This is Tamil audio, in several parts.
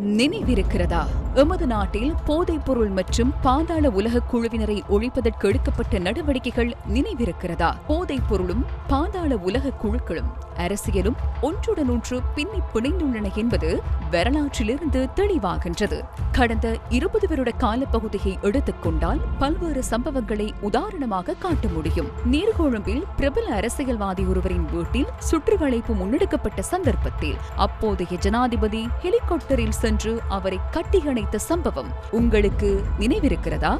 நினைவிருக்கிறதா? எமது நாட்டில் போதைப் பொருள் மற்றும் பாதாள உலக குழுவினரை ஒழிப்பதற்கு எடுக்கப்பட்ட நடவடிக்கைகள் நினைவிருக்கிறதா? போதைப் பொருளும் பாதாள உலக குழுக்களும் அரசியலும் ஒன்றுடன் ஒன்று பின்னி பிணைந்துள்ளன என்பது வரலாற்றிலிருந்து தெளிவாகின்றது. கடந்த இருபது வருட காலப்பகுதியை எடுத்துக்கொண்டால் பல்வேறு சம்பவங்களை உதாரணமாக காட்ட முடியும். நீர்கொழும்பில் பிரபல அரசியல்வாதி ஒருவரின் வீட்டில் சுற்றுவளைப்பு முன்னெடுக்கப்பட்ட சந்தர்ப்பத்தில் அப்போதைய ஜனாதிபதி ஹெலிகாப்டரில் சென்று அவரை கட்டியணைத்த சம்பவம் உங்களுக்கு நினைவிருக்கிறதா?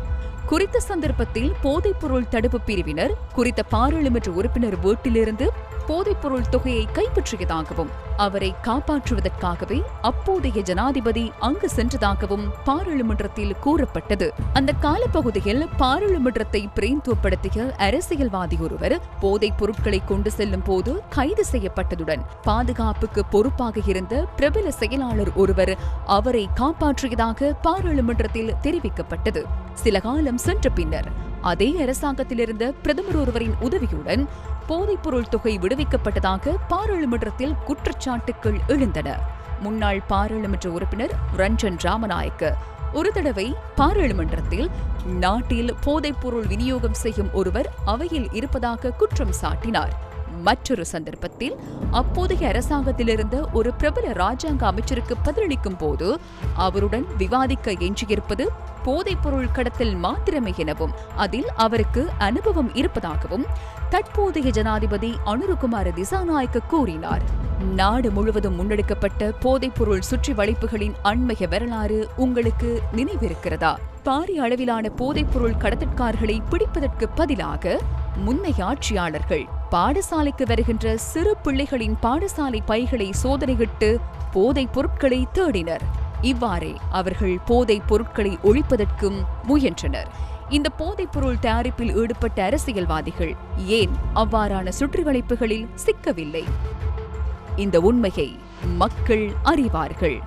குறித்த சந்தர்ப்பத்தில் போதைப்பொருள் தடுப்பு பிரிவினர் குறித்த பாராளுமன்ற உறுப்பினர் வீட்டிலிருந்து போதைப்பொருள் தொகையை கைப்பற்றியதாகவும் அவரை காப்பாற்றுவதற்காகவே அப்போதைய ஜனாதிபதி அங்கு சென்றதாகவும் பாராளுமன்றத்தில் கூறப்பட்டது. அந்த காலப்பகுதியில் பாராளுமன்றத்தை பிரேந்துவப்படுத்திய அரசியல்வாதி ஒருவர் போதைப் பொருட்களை கொண்டு செல்லும் போது கைது செய்யப்பட்டதுடன் பாதுகாப்புக்கு பொறுப்பாக இருந்த பிரபல செயலாளர் ஒருவர் அவரை காப்பாற்றியதாக பாராளுமன்றத்தில் தெரிவிக்கப்பட்டது. சில காலம் சென்ற பின்னர் அதே அரசாங்கத்திலிருந்த பிரதமர் ஒருவரின் உதவியுடன் போதைப்பொருள் தொகை விடுவிக்கப்பட்டதாக பாராளுமன்றத்தில் குற்றச்சாட்டுகள் எழுந்தன. முன்னாள் பாராளுமன்ற உறுப்பினர் ரஞ்சன் ராமநாயக்க ஒரு தடவை பாராளுமன்றத்தில் நாட்டில் போதைப்பொருள் விநியோகம் செய்யும் ஒருவர் அவையில் இருப்பதாக குற்றம் சாட்டினார். மற்றொரு சந்தர்ப்பத்தில் அப்போதைய அரசாங்கத்திலிருந்த ஒரு பிரபல ராஜாங்க அமைச்சருக்கு பதிலளிக்கும் போது அவருடன் விவாதிக்க எஞ்சியிருப்பது போதைப்பொருள் கடத்தல் மாத்திரமே எனவும் அதில் அவருக்கு அனுபவம் இருப்பதாகவும் தற்போதைய ஜனாதிபதி அனுருகுமார திசாநாயக்க கூறினார். நாடு முழுவதும் முன்னெடுக்கப்பட்ட போதைப்பொருள் சுற்றி வளைப்புகளின் அண்மைய வரலாறு உங்களுக்கு நினைவிருக்கிறதா? பாரிய அளவிலான போதைப்பொருள் கடத்தற்காரர்களை பிடிப்பதற்கு பதிலாக முன்னைய ஆட்சியாளர்கள் பாடசாலைக்கு வருகின்ற சிறு பிள்ளைகளின் பாடசாலை பைகளை சோதனையிட்டு போதைப் பொருட்களை தேடினர். இவ்வாறே அவர்கள் போதைப் பொருட்களை ஒழிப்பதற்கும் முயன்றனர். இந்த போதைப் பொருள் தயாரிப்பில் ஈடுபட்ட அரசியல்வாதிகள் ஏன் அவ்வாறான சுற்றுவளைப்புகளில் சிக்கவில்லை? இந்த உண்மையை மக்கள் அறிவார்கள்.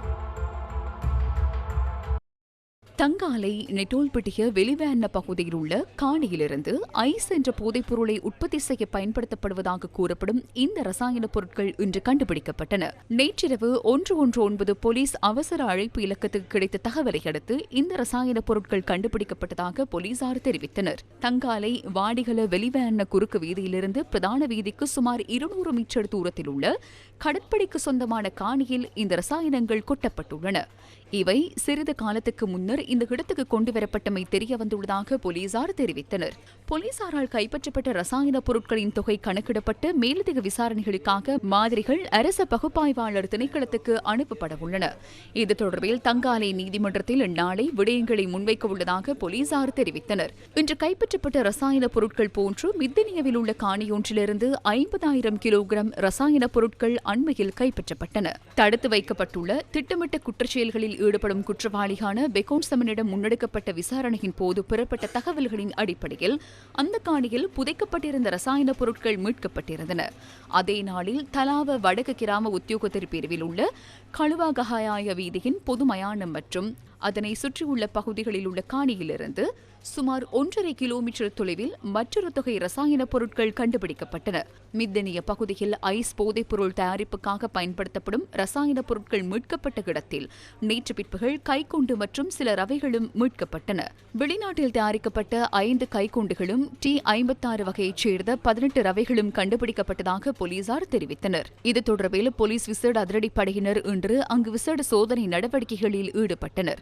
தங்காலை நெட்டோல்பட்டிய வெளிவேன்ன பகுதியில் உள்ள காணியிலிருந்து ஐஸ் என்ற போதைப்பொருளை உற்பத்தி செய்ய பயன்படுத்தப்படுவதாக கூறப்படும் இந்த ரசாயன பொருட்கள் இன்று கண்டுபிடிக்கப்பட்டன. நேற்றிரவு ஒன்று ஒன்று ஒன்பது போலீஸ் அவசர அழைப்பு இலக்கத்துக்கு கிடைத்த தகவலை அடுத்து இந்த ரசாயன பொருட்கள் கண்டுபிடிக்கப்பட்டதாக போலீசார் தெரிவித்தனர். தங்காலை வாடிகல வெளிவேன்ன குறுக்கு வீதியிலிருந்து பிரதான வீதிக்கு சுமார் இருநூறு மீட்டர் தூரத்தில் உள்ள கடற்படைக்கு சொந்தமான காணியில் இந்த ரசாயனங்கள் கொட்டப்பட்டுள்ளன. இவை சிறிது காலத்துக்கு முன்னர் இந்த இடத்துக்கு கொண்டு வரப்பட்டமை தெரிய வந்துள்ளதாக போலீசார் தெரிவித்தனர். போலீசாரால் கைப்பற்றப்பட்ட ரசாயன பொருட்களின் தொகை கணக்கிடப்பட்டு மேலதிக விசாரணைகளுக்காக மாதிரிகள் அரச பகுப்பாய்வாளர் திணைக்களத்துக்கு அனுப்பப்பட உள்ளன. இது தொடர்பில் தங்காலை நீதிமன்றத்தில் நாளை விடயங்களை முன்வைக்க உள்ளதாக போலீசார் தெரிவித்தனர். இன்று கைப்பற்றப்பட்ட ரசாயன பொருட்கள் போன்று மித்தினியவில் உள்ள காணியொன்றிலிருந்து ஐம்பதாயிரம் கிலோகிராம் ரசாயன பொருட்கள் அண்மையில் கைப்பற்றப்பட்டன. தடுத்து வைக்கப்பட்டுள்ள திட்டமிட்ட குற்றச்செயல்களில் ஈடுபடும் குற்றவாளியான பெகோன்சமனிடம் முன்னெடுக்கப்பட்ட விசாரணையின் போது பெறப்பட்ட தகவல்களின் அடிப்படையில் அந்த காணியில் புதைக்கப்பட்டிருந்த ரசாயன பொருட்கள் மீட்கப்பட்டிருந்தன. அதே நாளில் தலாவ வடக்கு கிராம உத்தியோகத்தர் பிரிவில் உள்ள கழுவாகஹாய வீதியின் பொதுமயானம் மற்றும் அதனை சுற்றியுள்ள பகுதிகளில் உள்ள காணியிலிருந்து சுமார் ஒன்றரை கிலோமீட்டர் தொலைவில் மற்றொரு தொகை ரசாயன பொருட்கள் கண்டுபிடிக்கப்பட்டன. மித்தனிய பகுதியில் ஐஸ் போதைப் பொருள் தயாரிப்புக்காக பயன்படுத்தப்படும் ரசாயன பொருட்கள் மீட்கப்பட்ட இடத்தில் நேற்று பிற்பகல் கைக்குண்டு மற்றும் சில ரவைகளும் மீட்கப்பட்டன. வெளிநாட்டில் தயாரிக்கப்பட்ட ஐந்து கைக்குண்டுகளும் டி ஐம்பத்தாறு வகையைச் சேர்ந்த பதினெட்டு ரவைகளும் கண்டுபிடிக்கப்பட்டதாக போலீசார் தெரிவித்தனர். இது தொடர்பில் போலீஸ் விசேட அதிரடிப்படையினர் இன்று அங்கு விசேட சோதனை நடவடிக்கைகளில் ஈடுபட்டனர்.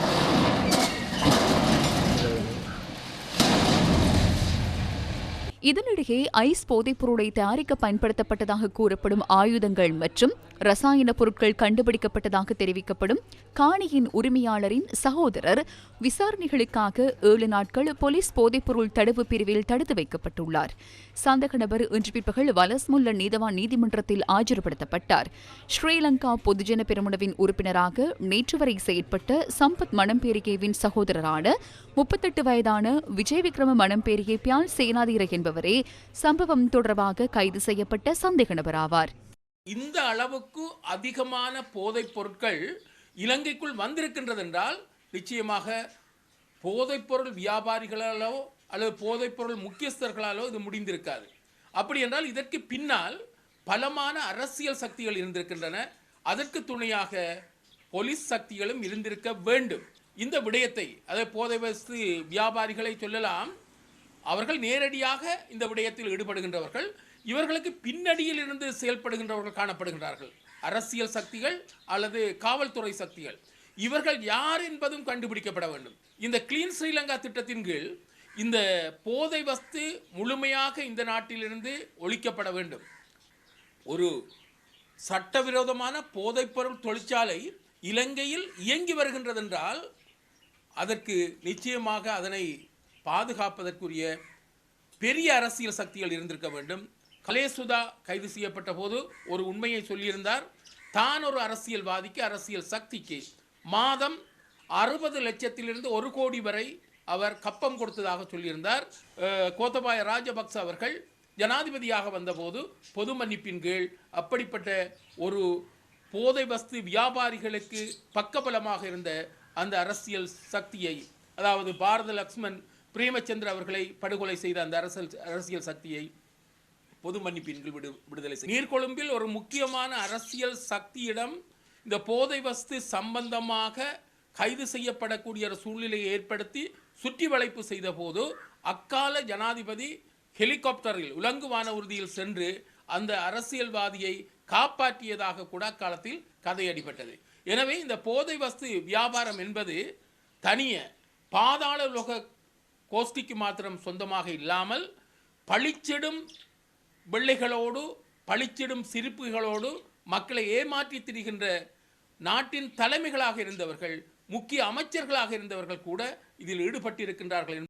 இதனிடையே ஐஸ் போதைப்பொருளை தயாரிக்க பயன்படுத்தப்பட்டதாக கூறப்படும் ஆயுதங்கள் மற்றும் ரசாயன பொருட்கள் கண்டுபிடிக்கப்பட்டதாக தெரிவிக்கப்படும் காணியின் உரிமையாளரின் சகோதரர் விசாரணைகளுக்காக ஏழு நாட்கள் போலீஸ் போதைப்பொருள் தடுப்பு பிரிவில் தடுத்து வைக்கப்பட்டுள்ளார். சந்தக நபர் இன்று பிற்பகல் வலஸ்முல்ல நீதவான் நீதிமன்றத்தில் ஆஜர்படுத்தப்பட்டார். ஸ்ரீலங்கா பொதுஜன பெருமுனவின் உறுப்பினராக நேற்று வரை செயற்பட்ட சம்பத் மணம்பேரிகேவின் சகோதரரான முப்பத்தெட்டு வயதான விஜய் விக்ரம மணம்பேரிகே பியால் சேனாதீர என்பவர் சம்பவம் தொடர்பாக கைது செய்யப்பட்ட சந்தேக நபர் ஆவார் இந்த அளவுக்கு அதிகமான போதைப் பொருட்கள் இலங்கைக்குள் வந்திருக்கின்றது என்றால் நிச்சயமாக போதைப்பொருள் வியாபாரிகளாலோ அல்லது போதைப்பொருள் முக்கியஸ்தர்களாலோ இது முடிந்திருக்காது. அப்படி என்றால் இதற்கு பின்னால் பலமான அரசியல் சக்திகள் இருந்திருக்கின்றன. அதற்கு துணையாக போலீஸ் சக்திகளும் இருந்திருக்க வேண்டும். இந்த விடயத்தை அதை போதை வசதி வியாபாரிகளை சொல்லலாம் அவர்கள் நேரடியாக இந்த விடயத்தில் ஈடுபடுகின்றவர்கள் இவர்களுக்கு பின்னணியில் இருந்து செயல்படுகின்றவர்கள் காணப்படுகின்றார்கள். அரசியல் சக்திகள் அல்லது காவல்துறை சக்திகள். இவர்கள் யார் என்பதும் கண்டுபிடிக்கப்பட வேண்டும். இந்த கிளீன் ஸ்ரீலங்கா திட்டத்தின் கீழ் இந்த போதை வஸ்து முழுமையாக இந்த நாட்டிலிருந்து ஒழிக்கப்பட வேண்டும். ஒரு சட்டவிரோதமான போதைப்பொருள் தொழிற்சாலை இலங்கையில் இயங்கி வருகின்றதென்றால் அதற்கு நிச்சயமாக அதனை பாதுகாப்பதற்குரிய பெரிய அரசியல் சக்திகள் இருந்திருக்க வேண்டும். கலேசுதா கைது செய்யப்பட்ட போது ஒரு உண்மையை சொல்லியிருந்தார். தான் ஒரு அரசியல்வாதிக்கு அரசியல் சக்திக்கு மாதம் அறுபது லட்சத்திலிருந்து ஒரு கோடி வரை அவர் கப்பம் கொடுத்ததாக சொல்லியிருந்தார். கோத்தபாய ராஜபக்ச அவர்கள் ஜனாதிபதியாக வந்தபோது பொது மன்னிப்பின் கீழ் அப்படிப்பட்ட ஒரு போதை வஸ்து வியாபாரிகளுக்கு பக்கபலமாக இருந்த அந்த அரசியல் சக்தியை அதாவது பாரத லக்ஷ்மன் பிரேமச்சந்திர அவர்களை படுகொலை செய்த அந்த அரசியல் அரசியல் சக்தியை பொது மன்னிப்பின் விடு விடுதலை செய்ய நீர்கொழும்பில் ஒரு முக்கியமான அரசியல் சக்தியிடம் இந்த போதை வஸ்து சம்பந்தமாக கைது செய்யப்படக்கூடிய ஒரு சூழ்நிலையை ஏற்படுத்தி சுற்றி வளைப்பு செய்த போது அக்கால ஜனாதிபதி ஹெலிகாப்டரில் உலங்கு வானூர்தியில் சென்று அந்த அரசியல்வாதியை காப்பாற்றியதாக கூட அக்காலத்தில் கதை அடிபட்டது. எனவே இந்த போதை வஸ்து வியாபாரம் என்பது தனிய பாதாள உலக கோஷ்டிக்கு மாத்திரம் சொந்தமாக இல்லாமல் பழிச்சிடும் பிள்ளைகளோடு பழிச்சிடும் சிரிப்புகளோடு மக்களை ஏமாற்றி திரிகின்ற நாட்டின் தலைமைகளாக இருந்தவர்கள் முக்கிய அமைச்சர்களாக இருந்தவர்கள் கூட இதில் ஈடுபட்டிருக்கின்றார்கள்